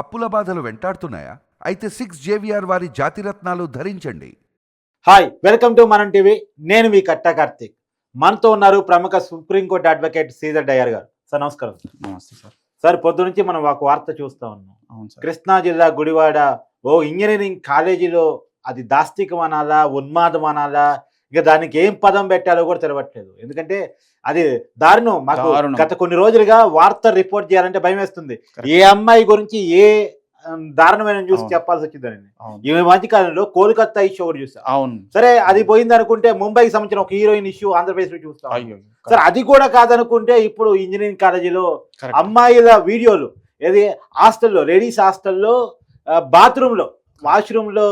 అప్పుల బాధలు వెంటాడుతున్నాయా? అయితే సిక్స్ జేవిఆర్ వారి జాతిరత్నాలు ధరించండి. Hi welcome to Manam TV నేను మీ కట్టా కార్తీక్. మనతో ఉన్నారు ప్రముఖ supreme court advocate Sridhar Dayyar గారు. సార్ నమస్కారం సార్. నమస్తే సార్. సార్ పొద్దు నుంచి మనం ఒక వార్త చూస్తా ఉన్నాం. అవును సార్. కృష్ణా జిల్లా గుడివాడ ఓ ఇంజనీరింగ్ కాలేజీలో అది దాస్తికం అనాలా ఉన్మాదం అనాలా ఇక దానికి ఏం పదం పెట్టాలో కూడా తెలవట్లేదు. ఎందుకంటే అది దారుణం. మాకు. గత కొన్ని రోజులుగా వార్త రిపోర్ట్ చేయాలంటే భయం వేస్తుంది. ఏ అమ్మాయి గురించి ఏ దారుణమైన న్యూస్. చెప్పాల్సి వచ్చిందని. ఈ మధ్య కాలంలో కోల్కత్తా ఇష్యూ ఒకటి చూసాం. అవును. సరే అది పోయింది అనుకుంటే ముంబైకి సంబంధించిన ఒక హీరోయిన్ ఇష్యూ ఆంధ్రప్రదేశ్లో చూస్తాం సరే అది కూడా కాదనుకుంటే ఇప్పుడు ఇంజనీరింగ్ కాలేజీలో. అమ్మాయిల వీడియోలు ఏది హాస్టల్లో లేడీస్ హాస్టల్లో బాత్రూమ్లో వాష్రూమ్లో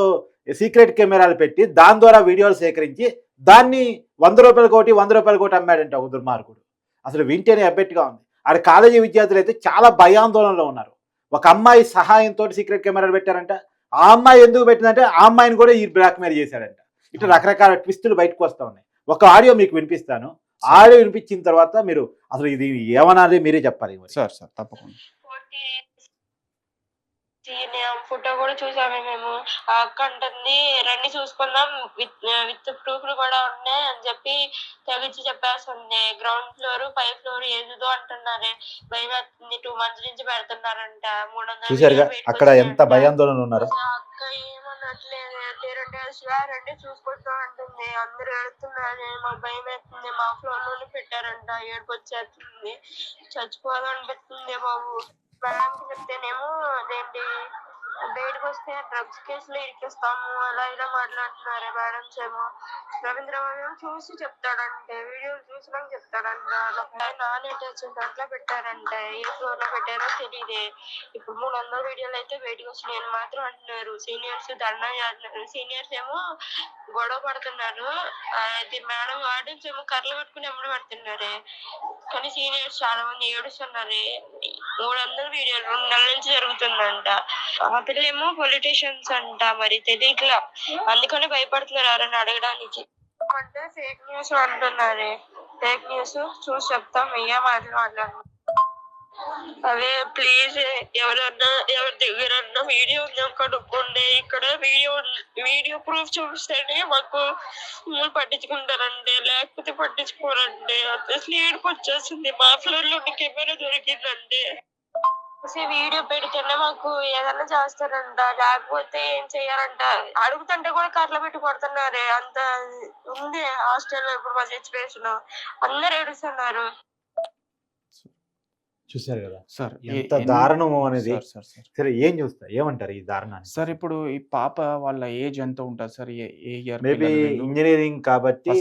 సీక్రెట్ కెమెరాలు పెట్టి దాని ద్వారా వీడియోలు సేకరించి దాన్ని వంద రూపాయల కోటి వంద రూపాయల కోటి అమ్మాడంట ఒక దుర్మార్గుడు. అసలు వింటేనే అబ్బెట్టుగా ఉంది. ఆడ కాలేజీ విద్యార్థులు అయితే చాలా భయాందోళనలో ఉన్నారు. ఒక అమ్మాయి సహాయంతో సీక్రెట్ కెమెరాలు పెట్టారంట. ఆ అమ్మాయి ఎందుకు పెట్టిందంటే ఆ అమ్మాయిని కూడా ఈ బ్లాక్మెయిల్ చేశాడంట. ఇట్లా రకరకాల ట్విస్టులు బయటకు వస్తా ఉన్నాయి. ఒక ఆడియో మీకు వినిపిస్తాను. ఆడియో వినిపించిన తర్వాత మీరు అసలు ఇది ఏమనాలి మీరే చెప్పాలి. సార్ సార్ తప్పకుండా. ఫోటో కూడా చూసాము మేము. ఆ అక్క అంటుంది రండి చూసుకుందాం విత్ విత్ ప్రూఫ్లు కూడా ఉన్నాయి అని చెప్పి తెగించి చెప్పేస్తుంది. గ్రౌండ్ ఫ్లోర్ ఫైవ్ ఫ్లోర్ ఏదో అంటున్నారే. భయం వేస్తుంది. టూ మంత్స్ నుంచి పెడుతున్నారంట. మూడు వందల అక్కడ ఎంత. భయాందోళన ఉన్నారు. అక్క ఏమన్నట్లేదు తీరండి శివ రండి చూసుకుంటాం అంటుంది. అందరూ ఏడుతున్నారు మాకు భయం వేస్తుంది. మా ఫ్లోర్లోనే పెట్టారంట. ఏడుపు వచ్చేస్తుంది. చచ్చిపోవాలనిపిస్తుంది బాబు. మేడంకి చెప్తేనేమో అదేంటి బయటకు వస్తే డ్రగ్స్ కేసులు ఇరికిస్తాము అలా ఇలా మాట్లాడుతున్నారు మేడమ్స్ ఏమో రవీంద్ర బాబు ఏమో చూసి చెప్తాడంటే వీడియోలు చూసినాక చెప్తాడంట నాన్ అటాచ్మెంట్ అట్లా పెట్టారంట ఏ ఫ్లోర్లో పెట్టారో తెలియదే ఇప్పుడు మూడు వందల వీడియోలు అయితే బయటకు వచ్చినాయని మాత్రం అంటున్నారు సీనియర్స్ ధర్నా చేస్తున్నారు సీనియర్స్ ఏమో గొడవ పడుతున్నారు అది మేడం ఆడియన్స్ ఏమో కర్రలు పట్టుకుని ఎమ్మడి పడుతున్నారే కానీ సీనియర్స్ చాలా మంది ఏడుస్తున్నారే మూడు వందల వీడియోలు రెండు నెలల నుంచి జరుగుతుందంట. ఆ పిల్లేమో పొలిటీషియన్స్ అంట మరి తెలియట్లా అందుకని భయపడుతున్నారు ఎవరైనా అడగడానికి. అంటే ఫేక్ న్యూస్ అంటున్నారే. ఫేక్ న్యూస్ చూసి చెప్తాం వెయ్యా మాటలు మాట్లాడుతున్నాం అదే ప్లీజ్ ఎవరన్నా ఎవరి దగ్గరన్నా వీడియో ఉందా కనుక్కోండి. ఇక్కడ వీడియో వీడియో ప్రూఫ్ చూస్తేనే మాకు పట్టించుకుంటారండి. లేకపోతే పట్టించుకోరండి. అసలు ఏడుపు వచ్చేసింది. మా ఫ్లోర్లో కెమెరా దొరికిందండి. అసలు వీడియో పెడితేనే మాకు ఏదైనా చేస్తారంట. లేకపోతే ఏం చెయ్యాలంట అడుగుతుంటే కూడా కర్రలు పెట్టి కొడుతున్నారే. అంత ఉంది హాస్టల్లో ఇప్పుడు మా సిచ్యువేషన్ అందరు ఏడుస్తున్నారు. చూశారు కదా? సార్ ఎంత దారుణము అనేది సార్ సార్. సార్ సరే ఏం చూస్తా ఏమంటారు ఈ దారుణాన్ని? సార్ ఇప్పుడు ఈ పాప వాళ్ళ ఏజ్ ఎంత ఉంటుంది సార్? ఏ ఇయర్ మేబీ ఇంజనీరింగ్ కాబట్టి.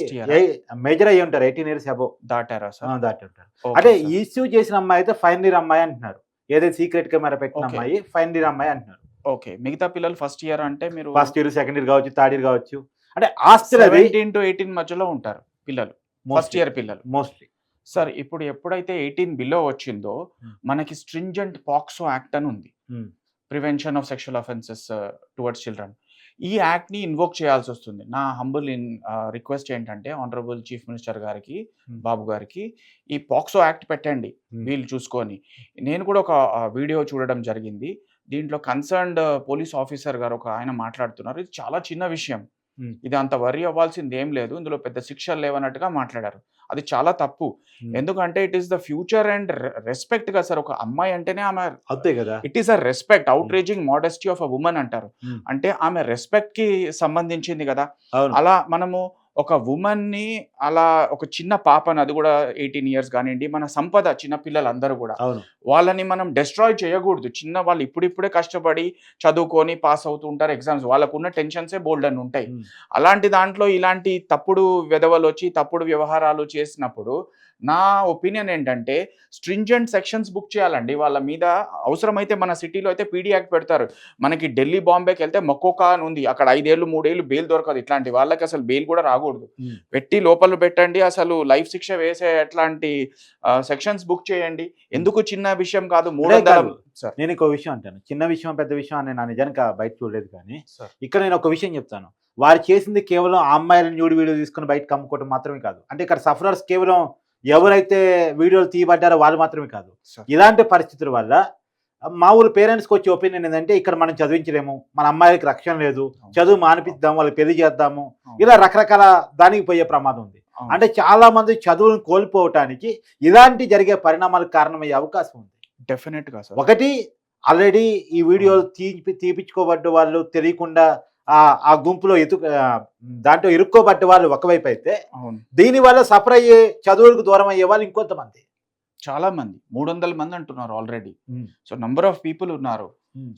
మేజర్ అయ్యి ఉంటారు ఎయిటీన్ ఇయర్స్ అబో దాటారా సార్? దాటి ఉంటారు. అంటే. ఇష్యూ చేసిన అమ్మాయి అయితే ఫైనల్ ఇయర్ అమ్మాయి అంటున్నారు. ఏదైతే సీక్రెట్ కెమెరా పెట్టిన. అమ్మాయి ఫైనల్ ఇయర్ అమ్మాయి అంటున్నారు. ఓకే. మిగతా పిల్లలు ఫస్ట్ ఇయర్ అంటే మీరు ఫస్ట్ ఇయర్ సెకండ్ ఇయర్ కావచ్చు థర్డ్ ఇయర్ కావచ్చు. అంటే అది. సెవెంటీన్ టు ఎయిటీన్ మధ్యలో ఉంటారు పిల్లలు. ఫస్ట్ ఇయర్ పిల్లలు. మోస్ట్లీ సార్ ఇప్పుడు ఎప్పుడైతే ఎయిటీన్ బిలో వచ్చిందో. మనకి స్ట్రింజెంట్ పాక్సో యాక్ట్ అని ఉంది. Prevention of sexual offences towards children ఈ యాక్ట్ని ఇన్వోక్ చేయాల్సి వస్తుంది నా హంబుల్ ఇన్ రిక్వెస్ట్ ఏంటంటే ఆనరబుల్ చీఫ్ మినిస్టర్ గారికి. బాబు గారికి ఈ పాక్సో యాక్ట్ పెట్టండి. వీళ్ళు చూసుకొని నేను కూడా ఒక వీడియో చూడడం జరిగింది దీంట్లో కన్సర్న్డ్ పోలీస్ ఆఫీసర్ గారు ఒక ఆయన మాట్లాడుతున్నారు ఇది చాలా చిన్న విషయం. ఇది అంత వరి అవ్వాల్సింది ఏం లేదు. ఇందులో పెద్ద శిక్షలు లేవన్నట్టుగా మాట్లాడారు. అది చాలా తప్పు. ఎందుకంటే it is the future and రెస్పెక్ట్గా sir. ఒక అమ్మాయి అంటేనే ఆమె అంతే కదా. It is a respect. Outraging modesty of a women అంటారు. అంటే ఆమె రెస్పెక్ట్కి సంబంధించింది కదా. అలా మనము ఒక ఉమెన్ని అలా ఒక చిన్న పాపని అది కూడా ఎయిటీన్ ఇయర్స్ కానివ్వండి మన సంపద చిన్న పిల్లలందరూ కూడా వాళ్ళని మనం డిస్ట్రాయ్ చేయకూడదు. చిన్న వాళ్ళు ఇప్పుడిప్పుడే కష్టపడి చదువుకొని పాస్ అవుతూ ఉంటారు ఎగ్జామ్స్ వాళ్ళకున్న టెన్షన్సే బోల్డ్ అని ఉంటాయి. అలాంటి దాంట్లో ఇలాంటి తప్పుడు వెధవలు వచ్చి తప్పుడు వ్యవహారాలు చేసినప్పుడు నా ఒపీనియన్ ఏంటంటే స్ట్రింజెంట్ సెక్షన్స్ బుక్ చేయాలండి. వాళ్ళ మీద అవసరమైతే మన సిటీలో అయితే పీడీ యాక్ట్ పెడతారు. మనకి ఢిల్లీ బాంబేకి వెళ్తే మక్కోకా అని ఉంది. అక్కడ ఐదేళ్ళు మూడేళ్ళు బెయిల్ దొరకదు. ఇట్లాంటి వాళ్ళకి అసలు బెయిల్ కూడా రాకూడదు. పెట్టి లోపల పెట్టండి. అసలు లైఫ్ శిక్ష వేసే అట్లాంటి సెక్షన్స్ బుక్ చేయండి. ఎందుకు చిన్న విషయం కాదు మూడు నేను ఇంకో విషయం అంటాను. చిన్న విషయం పెద్ద విషయం అని నా నిజానికి బయట చూడలేదు కానీ ఇక్కడ నేను ఒక విషయం చెప్తాను. వారు చేసింది కేవలం ఆ అమ్మాయిలను న్యూడ్ వీడియో తీసుకుని బయటకు అమ్ముకోవడం మాత్రమే కాదు. అంటే ఇక్కడ సఫరర్స్ కేవలం ఎవరైతే వీడియోలు తీయబడ్డారో వాళ్ళు మాత్రమే కాదు. ఇలాంటి పరిస్థితుల వల్ల మామూలు పేరెంట్స్కి వచ్చే ఒపీనియన్ ఏంటంటే ఇక్కడ మనం చదివించలేము మన అమ్మాయిలకి రక్షణ లేదు చదువు మానిపిద్దాం వాళ్ళకి పెళ్ళి చేద్దాము. ఇలా రకరకాల దానికి పోయే ప్రమాదం ఉంది. అంటే చాలా మంది చదువును కోల్పోవటానికి ఇలాంటి జరిగే పరిణామాలకు కారణమయ్యే అవకాశం ఉంది. డెఫినెట్గా సార్. ఒకటి ఆల్రెడీ ఈ వీడియో తీపి తీపిచ్చుకోబడ్డ వాళ్ళు తెలియకుండా ఆ గుంపులో ఎతు ఆ, దాంట్లో ఇరుక్కోబడ్డ వాళ్ళు ఒకవైపు అయితే అవును. దీని వల్ల సఫర్ అయ్యే చదువులకు దూరం అయ్యే వాళ్ళు ఇంకొంతమంది చాలా మంది. మూడు వందల మంది అంటున్నారు already. So number of people ఉన్నారు.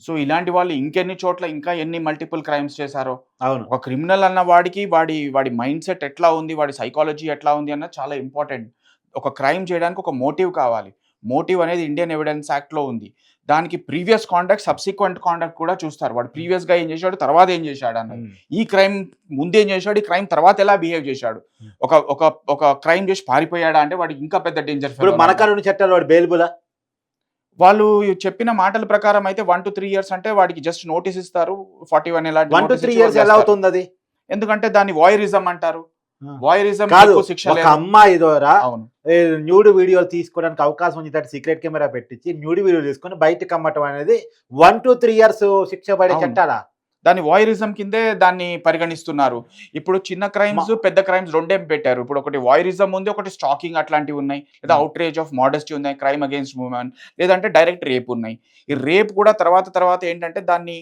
సో ఇలాంటి వాళ్ళు ఇంకెన్ని చోట్ల ఇంకా ఎన్ని మల్టిపుల్ క్రైమ్స్ చేశారో? అవును. ఒక క్రిమినల్ అన్న వాడికి వాడి వాడి మైండ్ సెట్ ఎట్లా ఉంది? వాడి సైకాలజీ ఎట్లా ఉంది? అన్నది చాలా ఇంపార్టెంట్ ఒక క్రైమ్ చేయడానికి ఒక మోటివ్ కావాలి. మోటివ్ అనేది ఇండియన్ ఎవిడెన్స్ యాక్ట్లో ఉంది. దానికి ప్రీవియస్ కాంటాక్ట్ సబ్సిక్వెంట్ కాంటాక్ట్ కూడా చూస్తారు. వాడు ప్రీవియస్గా ఏం చేశాడు తర్వాత ఏం చేశాడు అన్నది ఈ క్రైమ్ ముందు ఏం చేశాడు ఈ క్రైమ్ తర్వాత ఎలా బిహేవ్ చేశాడు. ఒక ఒక ఒక క్రైమ్ చేసి పారిపోయాడా అంటే వాడికి ఇంకా పెద్ద డేంజర్ ఇప్పుడు మన కానున్న చట్టాలు వాడు బెయిల్బులా వాళ్ళు చెప్పిన మాటల ప్రకారం అయితే వన్ టు త్రీ ఇయర్స్ అంటే వాడికి జస్ట్ నోటీస్ ఇస్తారు. ఫార్టీ వన్ ఎలా వన్ టు త్రీ ఇయర్స్ ఎలా అవుతుంది అది? ఎందుకంటే దాన్ని వాయరిజం అంటారు. ఒక అమ్మాయి ద్వారా న్యూడ్ వీడియోలు తీసుకోవడానికి అవకాశం ఉంది. సీక్రెట్ కెమెరా పెట్టించి న్యూడ్ వీడియో తీసుకొని బయటకు అమ్మటం అనేది వన్ టు త్రీ ఇయర్స్ శిక్ష పడే. చట్టాలా? దాన్ని వాయరిజం కిందే దాన్ని పరిగణిస్తున్నారు. ఇప్పుడు చిన్న క్రైమ్స్ పెద్ద క్రైమ్స్ రెండేం పెట్టారు. ఇప్పుడు ఒకటి వాయరిజం ఉంది ఒకటి స్టాకింగ్ అట్లాంటివి ఉన్నాయి. లేదా. అవుట్రేజ్ ఆఫ్ మోడెస్టీ ఉన్నాయి క్రైమ్ అగేన్స్ట్ ఉమెన్ లేదంటే డైరెక్ట్ రేప్ ఉన్నాయి. ఈ రేప్ కూడా తర్వాత తర్వాత ఏంటంటే దాన్ని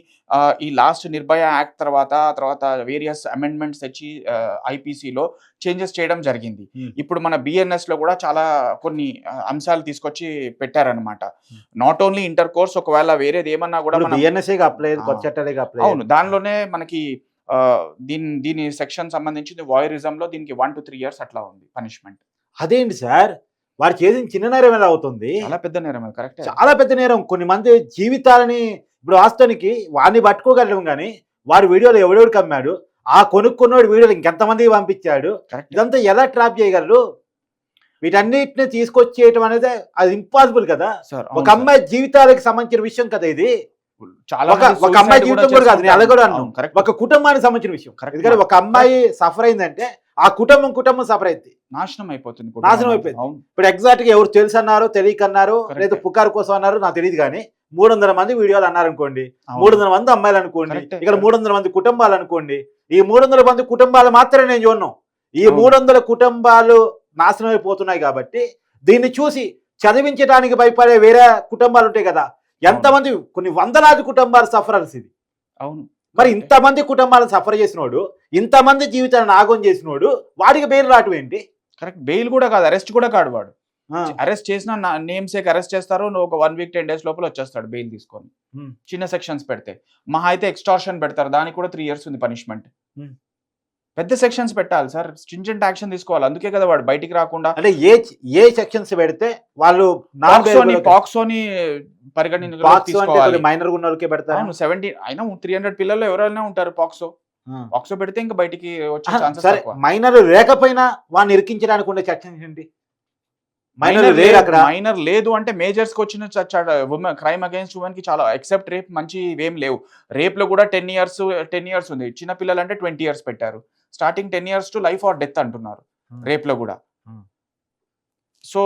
ఈ లాస్ట్ నిర్భయ యాక్ట్ తర్వాత తర్వాత వేరియస్ అమెండ్మెంట్స్ తెచ్చి ఐపీసీలో చేంజెస్ చేయడం జరిగింది. ఇప్పుడు మన బిఎన్ఎస్లో కూడా చాలా కొన్ని అంశాలు తీసుకొచ్చి పెట్టారనమాట నాట్ ఓన్లీ ఇంటర్ కోర్స్ ఒకవేళ వేరేది ఏమన్నా కూడా బిఎన్ఎస్ఏ అప్లై అవును దానిలోనే మనకి దీని దీని సెక్షన్ సంబంధించింది వాయరిజం లో దీనికి వన్ టు త్రీ ఇయర్స్ అట్లా ఉంది పనిష్మెంట్. అదేంటి సార్? వారు చేసిన చిన్న నేరం ఎలా అవుతుంది? చాలా పెద్ద నేరం కరెక్ట్. చాలా పెద్ద నేరం. కొన్ని మంది జీవితాలని ఇప్పుడు వాస్తవానికి వాడిని పట్టుకోగలడం కానీ వాడి వీడియోలు ఎవడెవడికి అమ్మాడు ఆ కొనుక్కున్నోడు వీడియోలు ఇంకెంతమందికి పంపించాడు? ఇదంతా ఎలా ట్రాప్ చేయగలరు? వీటన్నిటిని తీసుకొచ్చేయటం అనేది అది ఇంపాసిబుల్ కదా? సార్ ఒక అమ్మాయి జీవితాలకు సంబంధించిన విషయం కదా ఇది? చాలా ఒక అమ్మాయి జీవితం కూడా కాదు అలా కూడా అన్నాను కరెక్ట్ ఒక కుటుంబానికి సంబంధించిన విషయం Correct. ఎందుకంటే ఒక అమ్మాయి సఫర్ అయిందంటే ఆ కుటుంబం కుటుంబం సఫర్ అయింది నాశనం అయిపోతుంది. నాశనం అయిపోయింది. ఇప్పుడు ఎగ్జాక్ట్గా ఎవరు తెలుసు అన్నారు తెలియక అన్నారు. లేదా పుకారు కోసం అన్నారు నాకు తెలియదు కానీ మూడు వందల మంది వీడియోలు అన్నారు అనుకోండి. మూడు వందల మంది అమ్మాయిలు అనుకోండి. ఇక్కడ మూడు వందల మంది కుటుంబాలు అనుకోండి ఈ మూడు వందల మంది కుటుంబాలు మాత్రమే నేను చూడను ఈ. మూడు వందల కుటుంబాలు నాశనం అయిపోతున్నాయి కాబట్టి దీన్ని చూసి చదివించడానికి భయపడే వేరే కుటుంబాలు ఉంటాయి కదా ఎంతమంది కొన్ని వందలాది కుటుంబాలు సఫరల్స్ ఇది అవును. మరి ఇంతమంది కుటుంబాలను సఫర్ చేసినోడు ఇంతమంది జీవితాలను ఆగం చేసినోడు వాడికి బెయిల్ రావటం ఏంటి? కరెక్ట్ బెయిల్ కూడా కాదు అరెస్ట్ కూడా కాడు వాడు. అరెస్ట్ చేసిన నేమ్ సేక్ అరెస్ట్ చేస్తారు నువ్వు ఒక వన్ వీక్ టెన్ డేస్ లోపల వచ్చేస్తాడు బెయిల్ తీసుకొని. చిన్న సెక్షన్స్ పెడితే. మహా అయితే ఎక్స్టార్షన్ పెడతారు దానికి కూడా త్రీ ఇయర్స్ ఉంది పనిష్మెంట్. పెద్ద సెక్షన్స్ పెట్టాలి సార్. స్ట్రింజెంట్ యాక్షన్ తీసుకోవాలి. అందుకే కదా వాడు బయటికి రాకుండా అంటే ఏ ఏ సెక్షన్స్ పెడితే వాళ్ళు పాక్సోని పాక్సోని తీసుకోవాలి. మైనర్ ఉన్న వాళ్ళకే పెడతారు సెవెంటీన్ అయినా త్రీ హండ్రెడ్ పిల్లలు ఎవరైనా ఉంటారు పాక్సో పాక్సో పెడితే ఇంకా బయటికి వచ్చే సరే మైనర్ లేకపోయినా వాడిని ఇరికించడానికి ఉండే సెక్షన్స్ ఏంటి? మైనర్ అక్కడ. మైనర్ లేదు అంటే మేజర్స్కి వచ్చిన క్రైమ్ అగైన్స్ ఉమెన్కి చాలా ఎక్సెప్ట్ రేప్ మంచి ఏం లేవు. రేప్లో కూడా టెన్ ఇయర్స్ టెన్ ఇయర్స్ ఉంది. చిన్న పిల్లలు అంటే ట్వంటీ ఇయర్స్ పెట్టారు. Starting ten years to life or death అంటున్నారు Hmm. రేప్లో కూడా Hmm. So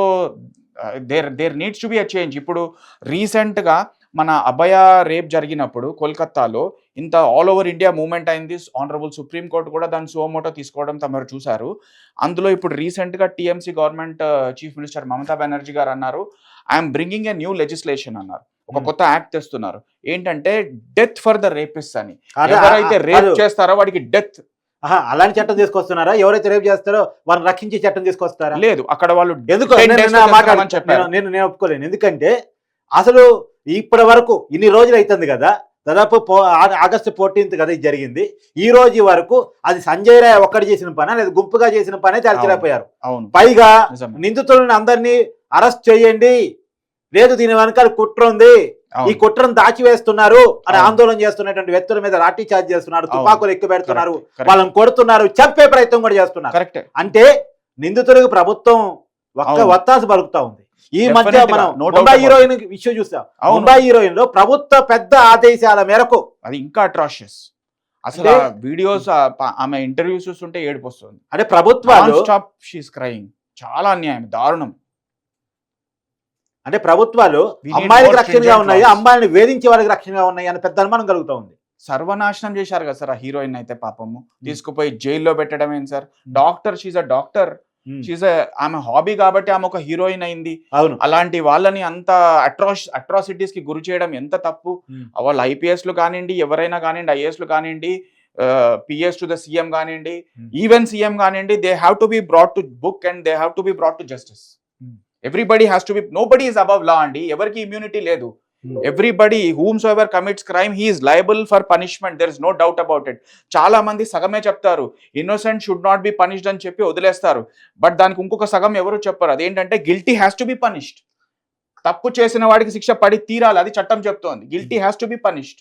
there there needs to be a change ఇప్పుడు రీసెంట్గా మన అభయ రేప్ జరిగినప్పుడు కోల్కత్తాలో ఇంత ఆల్ ఓవర్ ఇండియా మూవ్మెంట్ అయింది ఆనరబుల్ సుప్రీం కోర్టు కూడా దాని సువమోటో తీసుకోవడం తమరు చూశారు అందులో ఇప్పుడు రీసెంట్గా TMC government chief minister Mamata Banerjee గారు అన్నారు I'm bringing a new legislation అన్నారు ఒక Hmm. కొత్త యాక్ట్ తెస్తున్నారు ఏంటంటే డెత్ ఫర్ ద రేపిస్ట్ అని ఎవరైతే రేప్. చేస్తారో వాడికి డెత్ ఆహా, అలాంటి చట్టం తీసుకొస్తున్నారా? ఎవరైతే రేపు చేస్తారో వారిని రక్షించే చట్టం తీసుకొస్తారా? లేదు అక్కడ వాళ్ళు ఎందుకు 10 నేను- నేను ఒప్పుకోలేను. ఎందుకంటే అసలు ఇప్పటి వరకు ఇన్ని రోజులు అవుతుంది కదా దాదాపు ఆగస్టు ఫోర్టీన్త్ కదా ఇది జరిగింది. ఈ రోజు వరకు అది సంజయ్ రాయ్ ఒక్కడి చేసిన పని? లేదా గుంపుగా చేసిన పనే తేల్చలేకపోయారు. అవును. పైగా. నిందితులను అందరినీ అరెస్ట్ చేయండి. లేదు దీని వెనకాల కుట్ర ఉంది ఈ. కుట్రను దాచివేస్తున్నారు అని. ఆందోళన చేస్తున్నటువంటి వ్యక్తుల మీద లాఠీ చార్జ్ చేస్తున్నారు. తుపాకులు ఎక్కువ పెడుతున్నారు. వాళ్ళని కొడుతున్నారు చంపే ప్రయత్నం కూడా చేస్తున్నారు అంటే నిందితులకు ప్రభుత్వం ఒక్క. వత్తాసు పలుకుతా ఉంది ఈ మధ్య మనం ముంబై. హీరోయిన్ విషయం చూసాం ముంబై హీరోయిన్లో ప్రభుత్వ పెద్ద ఆదేశాల మేరకు అది ఇంకా అట్రాషియస్ అసలు వీడియోస్ ఆమె ఇంటర్వ్యూస్ చూస్తుంటే ఏడుపు వస్తుంది అంటే ప్రభుత్వాలు స్టాప్ షీస్ క్రయింగ్ చాలా అన్యాయం దారుణం అంటే ప్రభుత్వాలు అమ్మాయిలకు రక్షణగా ఉన్నాయి. అమ్మాయిని వేధించే వాళ్ళకి రక్షణగా ఉన్నాయి అని పెద్ద అనుమానం కలుగుతా ఉంది. సర్వనాశనం చేశారు కదా సార్ ఆ హీరోయిన్ అయితే పాపము. తీసుకుపోయి జైల్లో పెట్టడం ఏంటి sir? Doctor she's a doctor she's ఆమె హాబీ కాబట్టి ఆమె ఒక హీరోయిన్ అయింది. అవును. అలాంటి వాళ్ళని అంత అట్రాస్ అట్రాసిటీస్కి గురి చేయడం ఎంత తప్పు? Hmm. వాళ్ళు ఐపీఎస్లు కానివ్వండి ఎవరైనా కానివ్వండి ఐఏఎస్లు కానివ్వండి పిఎస్ టు ద సీఎం కానివ్వండి Hmm. ఈవెన్ సీఎం కానివ్వండి they have to be brought to book and they have to be brought to justice Hmm. Everybody has to be nobody is above law అండి ఎవరికి immunity లేదు everybody whomsoever commits crime he is liable for punishment there is no doubt about it చాలా మంది సగమే చెప్తారు innocent should not be punished అని చెప్పి వదిలేస్తారు. బట్ దానికి ఇంకొక సగం ఎవరు చెప్పరు. అదేంటంటే guilty has to be punished తప్పు చేసిన వాడికి శిక్ష పడి తీరాలి. అది చట్టం చెప్తోంది. Guilty has to be punished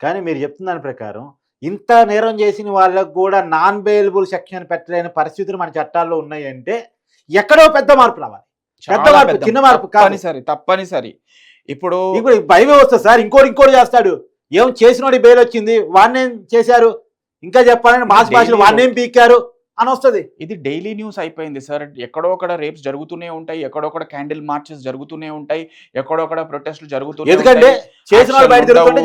కానీ మీరు చెప్తున్న దాని ప్రకారం ఇంత నేరం చేసిన వాళ్ళకు కూడా నాన్ బెయిలబుల్ సెక్షన్ పెట్టలేని పరిస్థితులు మన చట్టాల్లో ఉన్నాయి అంటే ఎక్కడో పెద్ద మార్పు రావాలి. పెద్ద మార్పు, చిన్న మార్పు. తప్పనిసరి తప్పనిసరి. ఇప్పుడు ఇప్పుడు భయమే వస్తుంది సార్ ఇంకోటి ఇంకోటి చేస్తాడు. ఏం చేసినోడి బెయిల్ వచ్చింది వాడినేం చేశారు? ఇంకా చెప్పాలని మాస్ భాషలో వాడినేం పీకారు అని వస్తుంది ఇది డైలీ న్యూస్ అయిపోయింది సార్. ఎక్కడో రేప్స్ జరుగుతూనే ఉంటాయి. ఎక్కడో క్యాండిల్ మార్చెస్ జరుగుతూనే ఉంటాయి. ఎక్కడో ఒకడ ప్రొటెస్ట్లు జరుగుతూనే ఎందుకంటే. చేసిన.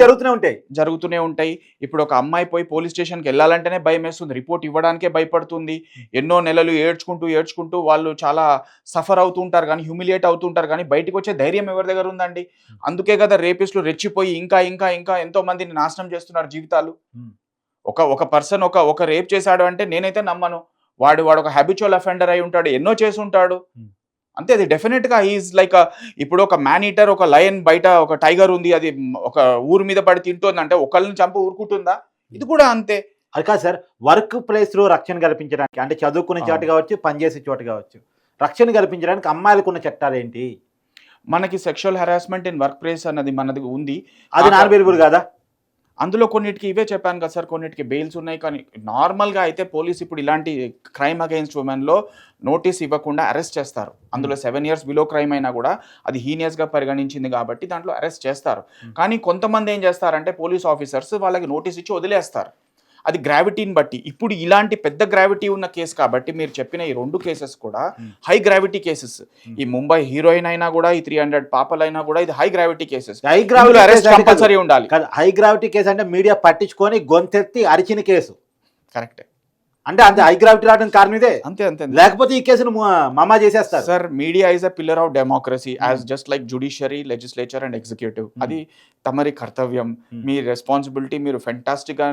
జరుగుతూనే ఉంటాయి. జరుగుతూనే ఉంటాయి. ఇప్పుడు ఒక అమ్మాయి పోయి పోలీస్ స్టేషన్కి వెళ్ళాలంటేనే భయం వేస్తుంది. రిపోర్ట్ ఇవ్వడానికే భయపడుతుంది. ఎన్నో నెలలు ఏడ్చుకుంటూ ఏడ్చుకుంటూ వాళ్ళు చాలా సఫర్ అవుతుంటారు కానీ హ్యూమిలియేట్ అవుతుంటారు కానీ బయటకు వచ్చే ధైర్యం ఎవరి దగ్గర ఉందండి? అందుకే కదా రేపిస్టులు రెచ్చిపోయి ఇంకా ఇంకా ఇంకా ఎంతో మందిని నాశనం చేస్తున్నారు జీవితాలు. Hmm. ఒక ఒక పర్సన్ ఒక ఒక రేప్ చేశాడు అంటే నేనైతే నమ్మను. వాడు వాడు ఒక హ్యాబిచువల్ అఫెండర్ అయి ఉంటాడు ఎన్నో చేసి ఉంటాడు Hmm. అంతే అది డెఫినెట్గా ఈజ్ లైక్ ఇప్పుడు ఒక మ్యాన్ ఈటర్ ఒక లయన్ బయట ఒక టైగర్ ఉంది అది ఒక ఊరు మీద పడి తింటుంది అంటే ఒకళ్ళని చంపి ఊరుకుంటుందా? ఇది కూడా అంతే. అది కాదు సార్ వర్క్ ప్లేస్లో రక్షణ కల్పించడానికి అంటే చదువుకునే చోట. కావచ్చు పనిచేసే చోట కావచ్చు రక్షణ కల్పించడానికి అమ్మాయిలకు ఉన్న చట్టాలు ఏంటి? మనకి sexual harassment in work place అన్నది మనది ఉంది. అది నాన్ బెయిలబుల్ కాదా? అందులో కొన్నిటికి ఇవే చెప్పాను కదా సార్ కొన్నిటికి బెయిల్స్ ఉన్నాయి. కానీ నార్మల్గా అయితే పోలీస్ ఇప్పుడు ఇలాంటి క్రైమ్ అగైన్స్ ఉమెన్లో నోటీస్ ఇవ్వకుండా అరెస్ట్ చేస్తారు. అందులో సెవెన్ ఇయర్స్ బిలో క్రైమ్ అయినా కూడా అది హీనియస్గా పరిగణించింది కాబట్టి దాంట్లో అరెస్ట్ చేస్తారు. Hmm. కానీ కొంతమంది ఏం చేస్తారంటే పోలీస్ ఆఫీసర్స్ వాళ్ళకి నోటీస్ ఇచ్చి వదిలేస్తారు. అది గ్రావిటీని బట్టి. ఇప్పుడు ఇలాంటి పెద్ద గ్రావిటీ ఉన్న కేసు కాబట్టి మీరు చెప్పిన ఈ రెండు కేసెస్ కూడా. High gravity cases. ఈ ముంబై హీరోయిన్ అయినా కూడా ఈ త్రీ హండ్రెడ్ పాపలైనా కూడా ఇది high gravity cases. High arrest gravity compulsory ఉండాలి. హై గ్రావిటీ కేసు అంటే మీడియా పట్టించుకొని గొంతెత్తి అరిచిన కేసు. కరెక్ట్ అంటే అంతే హై గ్రావిటీ రావడానికి కారణం ఇదే. అంతే అంతే. లేకపోతే ఈ కేసును మమా చేసేస్తారు. Sir media is a pillar of democracy as just like judiciary legislature and executive అది తమరి కర్తవ్యం. మీ రెస్పాన్సిబిలిటీ మీరు fantastic గా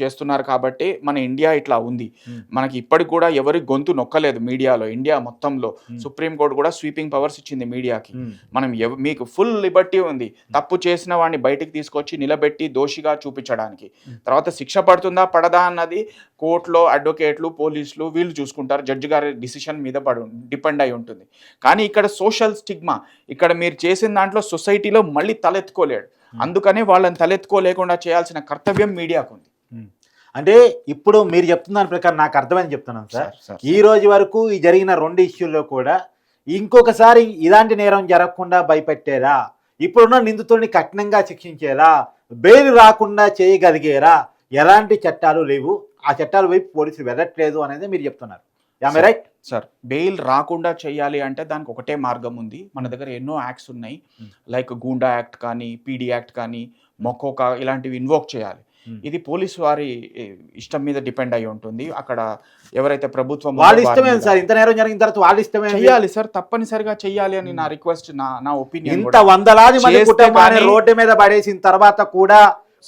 చేస్తున్నారు కాబట్టి మన ఇండియా ఇట్లా ఉంది. మనకి ఇప్పటికి కూడా ఎవరి గొంతు నొక్కలేదు మీడియాలో ఇండియా మొత్తంలో Hmm. సుప్రీం కోర్టు కూడా స్వీపింగ్ పవర్స్ ఇచ్చింది మీడియాకి. మనం మీకు ఫుల్ లిబర్టీ ఉంది తప్పు చేసిన వాడిని బయటికి తీసుకొచ్చి నిలబెట్టి దోషిగా చూపించడానికి. తర్వాత శిక్ష పడుతుందా పడదా అన్నది కోర్టులో అడ్వకేట్లు పోలీసులు వీళ్ళు చూసుకుంటారు జడ్జి గారి డిసిషన్ మీద పడు డిపెండ్ అయి ఉంటుంది కానీ ఇక్కడ సోషల్ స్టిగ్మా ఇక్కడ మీరు చేసిన దాంట్లో సొసైటీలో మళ్ళీ తలెత్తుకోలేడు అందుకనే వాళ్ళని తలెత్తుకోలేకుండా చేయాల్సిన కర్తవ్యం మీడియాకు ఉంది. అంటే ఇప్పుడు మీరు చెప్తున్న దాని ప్రకారం నాకు అర్థమైంది చెప్తున్నాను సార్. ఈ రోజు వరకు ఈ జరిగిన రెండు ఇష్యూల్లో కూడా ఇంకొకసారి ఇలాంటి నేరం జరగకుండా భయపెట్టేరా ఇప్పుడున్న నిందితుడిని కఠినంగా శిక్షించేలా బెయిల్ రాకుండా చేయగలిగేరా ఎలాంటి చట్టాలు లేవు. ఆ చట్టాల వైపు పోలీసులు వెళ్ళట్లేదు అనేది మీరు చెప్తున్నారు. రైట్ సార్ బెయిల్ రాకుండా చేయాలి అంటే దానికి ఒకటే మార్గం ఉంది మన దగ్గర ఎన్నో యాక్ట్స్ ఉన్నాయి. లైక్ గూండా యాక్ట్ కానీ పీడీ యాక్ట్ కానీ మొకోకా ఇలాంటివి ఇన్వోక్ చేయాలి. ఇది పోలీస్ వారి ఇష్టం మీద డిపెండ్ అయి ఉంటుంది అక్కడ ఎవరైతే ప్రభుత్వం వాళ్ళ ఇష్టమే. సార్ ఇంత నేరం జరిగిన తర్వాత వాళ్ళ ఇష్టమే చెయ్యాలి సార్ తప్పనిసరిగా చెయ్యాలి అని నా రిక్వెస్ట్ నా నా ఒపీనియన్ ఇంత వందలాది మంది రోడ్డు మీద పడేసిన తర్వాత కూడా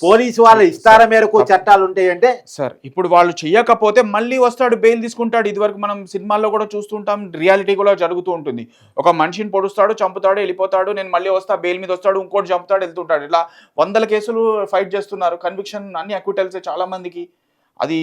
పోలీసు వాళ్ళ ఇస్తార మేరకు చట్టాలు ఉంటాయంటే సార్ ఇప్పుడు వాళ్ళు చెయ్యకపోతే మళ్ళీ వస్తాడు బెయిల్ తీసుకుంటాడు. ఇదివరకు మనం సినిమాల్లో కూడా చూస్తుంటాం రియాలిటీ కూడా జరుగుతూ ఉంటుంది. ఒక మనిషిని పొడుస్తాడు చంపుతాడు వెళ్ళిపోతాడు నేను మళ్ళీ వస్తా బెయిల్ మీద వస్తాడు ఇంకోటి చంపుతాడు వెళ్తుంటాడు. ఇలా వందల కేసులు ఫైట్ చేస్తున్నారు. కన్విక్షన్ అన్ని అక్విటల్స్ చాలా మందికి అది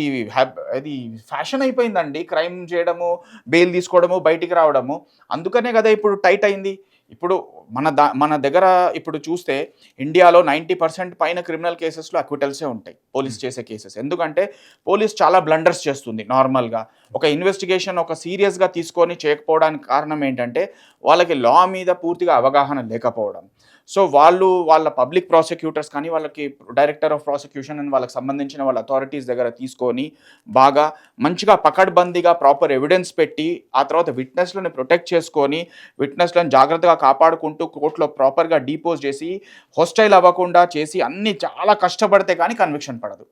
అది ఫ్యాషన్ అయిపోయిందండి. క్రైమ్ చేయడము బెయిల్ తీసుకోవడము బయటికి రావడము. అందుకనే కదా ఇప్పుడు టైట్ అయింది. ఇప్పుడు మన దా మన దగ్గర ఇప్పుడు చూస్తే ఇండియాలో నైంటీ పర్సెంట్ పైన క్రిమినల్ కేసెస్లో అక్విటల్సే ఉంటాయి పోలీస్ చేసే కేసెస్. ఎందుకంటే పోలీస్ చాలా బ్లండర్స్ చేస్తుంది నార్మల్గా. ఒక ఇన్వెస్టిగేషన్ ఒక సీరియస్గా తీసుకొని చేయకపోవడానికి కారణం ఏంటంటే వాళ్ళకి లా మీద పూర్తిగా అవగాహన లేకపోవడం. సో వాళ్ళు వాళ్ళ పబ్లిక్ ప్రాసిక్యూటర్స్ కానీ వాళ్ళకి డైరెక్టర్ ఆఫ్ ప్రాసిక్యూషన్ అని వాళ్ళకి సంబంధించిన వాళ్ళ అథారిటీస్ దగ్గర తీసుకొని బాగా మంచిగా పకడ్బందీగా ప్రాపర్ ఎవిడెన్స్ పెట్టి ఆ తర్వాత విట్నెస్లను ప్రొటెక్ట్ చేసుకొని విట్నెస్లను జాగ్రత్తగా కాపాడుకుంటూ కోర్టులో ప్రాపర్గా డీపోజ్ చేసి హోస్టైల్ అవ్వకుండా చేసి అన్ని చాలా కష్టపడితే కానీ కన్విక్షన్ పడదు.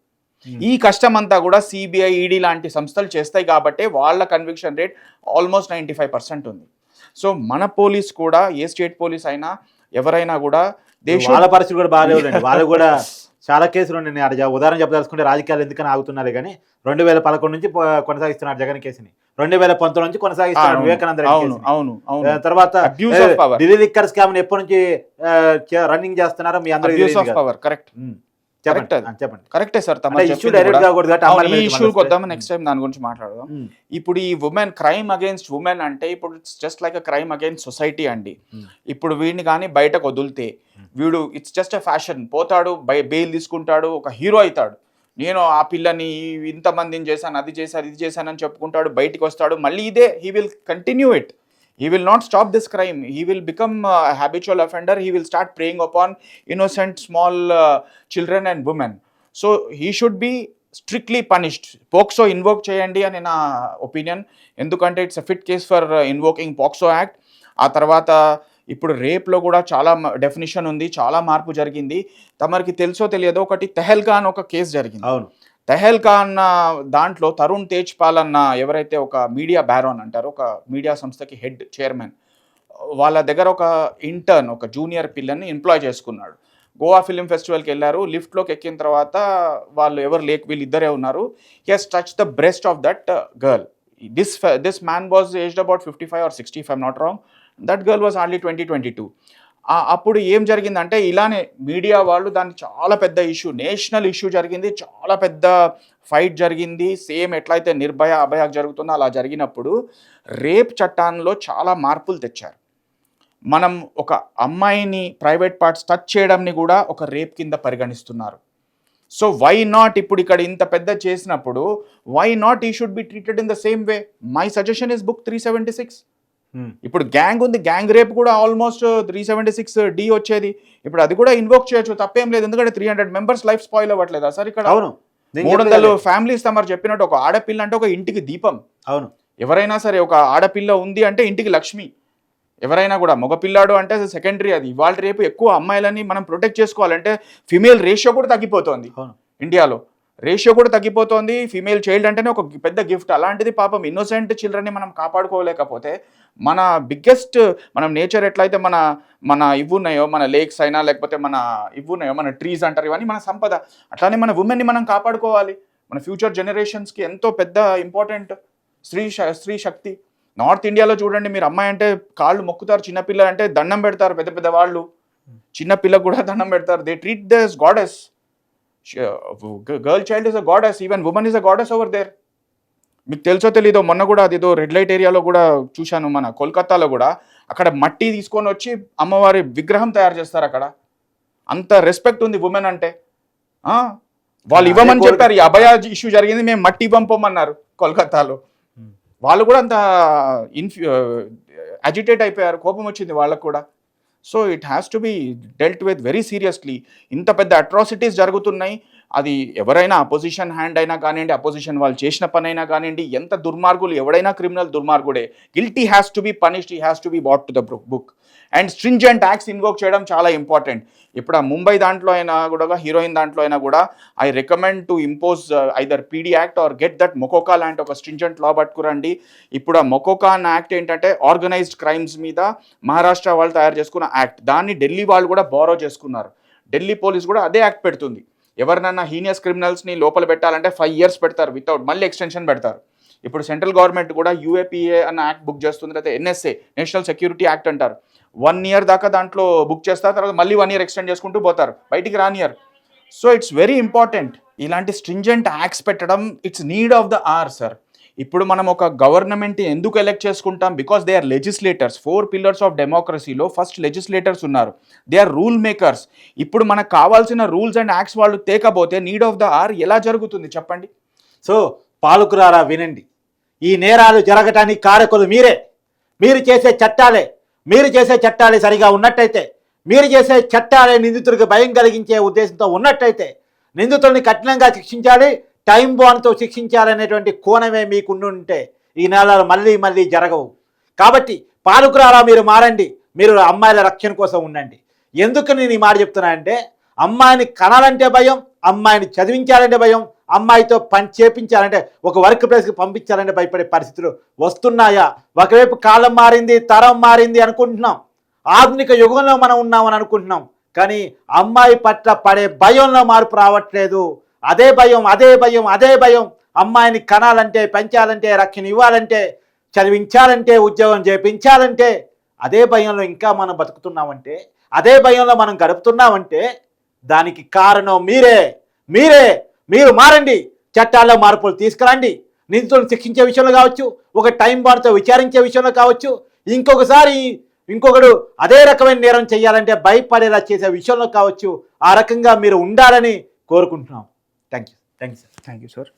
ఈ కష్టం అంతా కూడా సిబిఐ ఈడీ లాంటి సంస్థలు చేస్తాయి కాబట్టి వాళ్ళ conviction rate almost ninety five percent ఉంది. సో మన పోలీస్ కూడా ఏ స్టేట్ పోలీస్ అయినా ఎవరైనా కూడా దేశం వాళ్ళ పరిస్థితి కూడా బాగాలేదండి. వాళ్ళు కూడా చాలా కేసులు ఉన్నాయి. నేను అక్కడ ఉదాహరణ చెప్పదలుచుకుంటే రాజకీయాలు ఎందుకని ఆగుతున్నారు కానీ రెండు వేల పదకొండు నుంచి కొనసాగిస్తున్నారు జగన్ కేసుని. రెండు వేల పంతొమ్మిది నుంచి కొనసాగిస్తున్నారు వివేకానంద అవును. అవును. అవును. తర్వాత ఢిల్లీ లిక్కర్ స్కామ్ ఎప్పటి నుంచి రన్నింగ్ చేస్తున్నారో మీ కదా. పవర్ కరెక్ట్ చెప్పండి. కరెక్టే సార్ ఇష్యూకి. వద్దాం నెక్స్ట్ టైం దాని గురించి మాట్లాడదాం. ఉమ్, ఇప్పుడు ఈ ఉమెన్ క్రైమ్ అగైన్స్ ఉమెన్ అంటే ఇప్పుడు it's just like a crime against society అండి. Hmm. ఇప్పుడు వీడిని కానీ బయటకు వదిలితే Hmm. వీడు ఇట్స్ జస్ట్ అ ఫ్యాషన్ పోతాడు బెయిల్ తీసుకుంటాడు ఒక హీరో అవుతాడు. నేను ఆ పిల్లని ఇంతమందిని చేశాను అది చేశాను ఇది చేశాను అని చెప్పుకుంటాడు బయటికి వస్తాడు మళ్ళీ ఇదే he will continue it he will not stop this crime he will become habitual offender he will start preying upon innocent small children and women so he should be strictly punished POCSO invoke చేయండి అని నా opinion ఎందుకంటే it's a fit case for invoking POCSO act ఆ తర్వాత ఇప్పుడు రేప్లో కూడా చాలా definition ఉంది. చాలా మార్పు జరిగింది. తమరికి తెలుసో తెలియదో ఒకటి తెహల్కాన్ ఒక కేసు జరిగింది. అవును. తెహల్కాన్ దాంట్లో తరుణ్ తేజ్ పాల్ అన్న ఎవరైతే ఒక మీడియా బ్యారోన్ అంటారో ఒక మీడియా సంస్థకి హెడ్ చైర్మన్ వాళ్ళ దగ్గర ఒక ఇంటర్న్ ఒక జూనియర్ పిల్లని ఎంప్లాయ్ చేసుకున్నాడు. గోవా ఫిలిం ఫెస్టివల్కి వెళ్ళారు. లిఫ్ట్లోకి ఎక్కిన తర్వాత వాళ్ళు ఎవరు లేక్ వీళ్ళు ఇద్దరే ఉన్నారు he's touch the breast of that girl this this man was aged about fifty five or sixty five not wrong that girl was only twenty twenty two అప్పుడు ఏం జరిగిందంటే ఇలానే మీడియా వాళ్ళు దాన్ని చాలా పెద్ద ఇష్యూ నేషనల్ ఇష్యూ జరిగింది చాలా పెద్ద ఫైట్ జరిగింది. సేమ్ ఎట్లయితే నిర్భయ అభయ జరుగుతుందో అలా జరిగినప్పుడు రేప్ చట్టాల్లో చాలా మార్పులు తెచ్చారు. మనం ఒక అమ్మాయిని ప్రైవేట్ పార్ట్స్ టచ్ చేయడంని కూడా ఒక రేప్ కింద పరిగణిస్తున్నారు. సో వై నాట్ ఇప్పుడు ఇక్కడ ఇంత పెద్ద చేసినప్పుడు why not he should be treated in the same way? My suggestion is book three seventy six. ఇప్పుడు గ్యాంగ్ ఉంది గ్యాంగ్ రేప్ కూడా almost three seventy six D వచ్చేది. ఇప్పుడు అది కూడా ఇన్వోక్ చేయొచ్చు తప్పేం లేదు. ఎందుకంటే three hundred members life spoil అవ్వట్లేదా. Sir ఇక్కడ అవును. మూడు వందలు. ఫ్యామిలీస్ తమరు చెప్పినట్టు ఒక ఆడపిల్ల అంటే ఒక ఇంటికి దీపం. అవును. ఎవరైనా సరే ఒక ఆడపిల్ల ఉంది అంటే ఇంటికి లక్ష్మి. ఎవరైనా కూడా మగపిల్లాడు అంటే సెకండరీ అది ఇవాళ రేపు ఎక్కువ అమ్మాయిలని మనం ప్రొటెక్ట్ చేసుకోవాలంటే ఫిమేల్ రేషియో కూడా తగ్గిపోతుంది ఇండియాలో. రేషియో కూడా తగ్గిపోతుంది. ఫీమేల్ చైల్డ్ అంటేనే ఒక పెద్ద గిఫ్ట్. అలాంటిది పాపం ఇన్నోసెంట్ చిల్డ్రన్ని మనం కాపాడుకోలేకపోతే మన బిగ్గెస్ట్ మనం నేచర్ ఎట్లయితే మన మన ఇవి ఉన్నాయో మన లేక్స్ అయినా లేకపోతే మన ఇవ్వున్నాయో మన ట్రీస్ అంటారు ఇవన్నీ మన సంపద. అట్లానే మన ఉమెన్ని మనం కాపాడుకోవాలి. మన ఫ్యూచర్ జనరేషన్స్కి ఎంతో పెద్ద ఇంపార్టెంట్ స్త్రీ శ- స్త్రీ శక్తి. నార్త్ ఇండియాలో చూడండి మీరు అమ్మాయి అంటే కాళ్ళు మొక్కుతారు చిన్నపిల్లలు అంటే దండం పెడతారు పెద్ద పెద్ద వాళ్ళు. చిన్న పిల్లకు కూడా దండం పెడతారు. They treat thus goddess girl child is a goddess even women is a goddess over there మీకు తెలుసో తెలీదో మొన్న కూడా అదేదో రెడ్ లైట్ ఏరియాలో కూడా చూశాను మన కోల్కతాలో కూడా. అక్కడ మట్టి తీసుకొని వచ్చి అమ్మవారి విగ్రహం తయారు చేస్తారు అక్కడ. అంత రెస్పెక్ట్ ఉంది ఉమెన్ అంటే. వాళ్ళు ఇవ్వమని. చెప్పారు ఈ అభయ ఇష్యూ జరిగింది మేము మట్టి పంపమన్నారు కోల్కతాలో Hmm. వాళ్ళు కూడా అంత ఇన్ఫ్యూ అజిటేట్ అయిపోయారు కోపం వచ్చింది వాళ్ళకు కూడా. So it has to be dealt with very seriously. ఇంత పెద్ద అట్రాసిటీస్ జరుగుతున్నాయి. అది ఎవరైనా అపోజిషన్ హ్యాండ్ అయినా కానివ్వండి అపోజిషన్ వాళ్ళు చేసిన పని అయినా కానివ్వండి ఎంత దుర్మార్గులు ఎవడైనా criminal దుర్మార్గుడే. Guilty has to be punished he has to be brought to the book and stringent acts invoke చేయడం చాలా ఇంపార్టెంట్. ఇప్పుడు ఆ ముంబై దాంట్లో అయినా కూడా హీరోయిన్ దాంట్లో అయినా కూడా I recommend to impose either PD act or get that MCOCA లాంటి ఒక స్ట్రింజెంట్ లా పట్టుకురండి. ఇప్పుడు ఆ మొకోకా అన్న యాక్ట్ ఏంటంటే ఆర్గనైజ్డ్ క్రైమ్స్ మీద మహారాష్ట్ర వాళ్ళు తయారు చేసుకున్న యాక్ట్ దాన్ని ఢిల్లీ వాళ్ళు కూడా బారో చేసుకున్నారు. ఢిల్లీ పోలీస్ కూడా అదే యాక్ట్ పెడుతుంది. ఎవరినన్నా హీనియస్ క్రిమినల్స్ని లోపల పెట్టాలంటే ఫైవ్ ఇయర్స్ పెడతారు వితౌట్ మళ్ళీ ఎక్స్టెన్షన్ పెడతారు. ఇప్పుడు సెంట్రల్ గవర్నమెంట్ కూడా యూఏపీఏ అన్న యాక్ట్ బుక్ చేస్తుంది లేకపోతే ఎన్ఎస్ఏ నేషనల్ సెక్యూరిటీ యాక్ట్ అంటారు. వన్ ఇయర్ దాకా దాంట్లో బుక్ చేస్తారు తర్వాత మళ్ళీ వన్ ఇయర్ ఎక్స్టెండ్ చేసుకుంటూ పోతారు. బయటికి రానియర్ సో ఇట్స్ వెరీ ఇంపార్టెంట్ ఇలాంటి స్ట్రింజెంట్ యాక్ట్స్ పెట్టడం it's need of the hour sir ఇప్పుడు మనం ఒక గవర్నమెంట్ ఎందుకు ఎలెక్ట్ చేసుకుంటాం? Because they are legislators four pillars of డెమోక్రసీలో ఫస్ట్ లెజిస్లేటర్స్ ఉన్నారు. దే ఆర్ రూల్ మేకర్స్ ఇప్పుడు మనకు కావాల్సిన రూల్స్ అండ్ యాక్ట్స్ వాళ్ళు తేకపోతే నీడ్ ఆఫ్ ద ఆర్ ఎలా జరుగుతుంది? చెప్పండి. సో పాలకురారా వినండి. ఈ నేరాలు జరగటానికి కారకులు మీరే. మీరు చేసే చట్టాలే. మీరు చేసే చట్టాలే సరిగా ఉన్నట్టయితే మీరు చేసే చట్టాలే నిందితుడికి భయం కలిగించే ఉద్దేశంతో ఉన్నట్టయితే నిందితుల్ని కఠినంగా శిక్షించాలి టైం బాండ్తో శిక్షించాలనేటువంటి కోణమే మీకుండుంటే ఈ నెలలు మళ్ళీ మళ్ళీ జరగవు. కాబట్టి పాలకురాలా మీరు మారండి మీరు అమ్మాయిల రక్షణ కోసం ఉండండి. ఎందుకు నేను ఈ మాట చెప్తున్నా అంటే అమ్మాయిని కనాలంటే భయం అమ్మాయిని చదివించాలంటే భయం అమ్మాయితో పని చేపించాలంటే ఒక వర్క్ ప్లేస్కి పంపించాలంటే భయపడే పరిస్థితులు వస్తున్నాయా? ఒకవైపు కాలం మారింది తరం మారింది అనుకుంటున్నాం. ఆధునిక యుగంలో మనం ఉన్నామని అనుకుంటున్నాం. కానీ అమ్మాయి పట్ల పడే భయంలో మార్పు రావట్లేదు. అదే భయం అదే భయం అదే భయం. అమ్మాయిని కనాలంటే పెంచాలంటే రక్షణ ఇవ్వాలంటే చదివించాలంటే ఉద్యోగం చేపించాలంటే అదే భయంలో ఇంకా మనం బతుకుతున్నామంటే అదే భయంలో మనం గడుపుతున్నామంటే దానికి కారణం మీరే. మీరే. మీరు మారండి. చట్టాల్లో మార్పులు తీసుకురండి. నిందితులను శిక్షించే విషయంలో కావచ్చు ఒక టైం బాండ్తో విచారించే విషయంలో కావచ్చు ఇంకొకసారి ఇంకొకడు అదే రకమైన నేరం చేయాలంటే భయపడేలా చేసే విషయంలో కావచ్చు ఆ రకంగా మీరు ఉండాలని కోరుకుంటున్నాం. Thank you thank you sir. Thank you sir.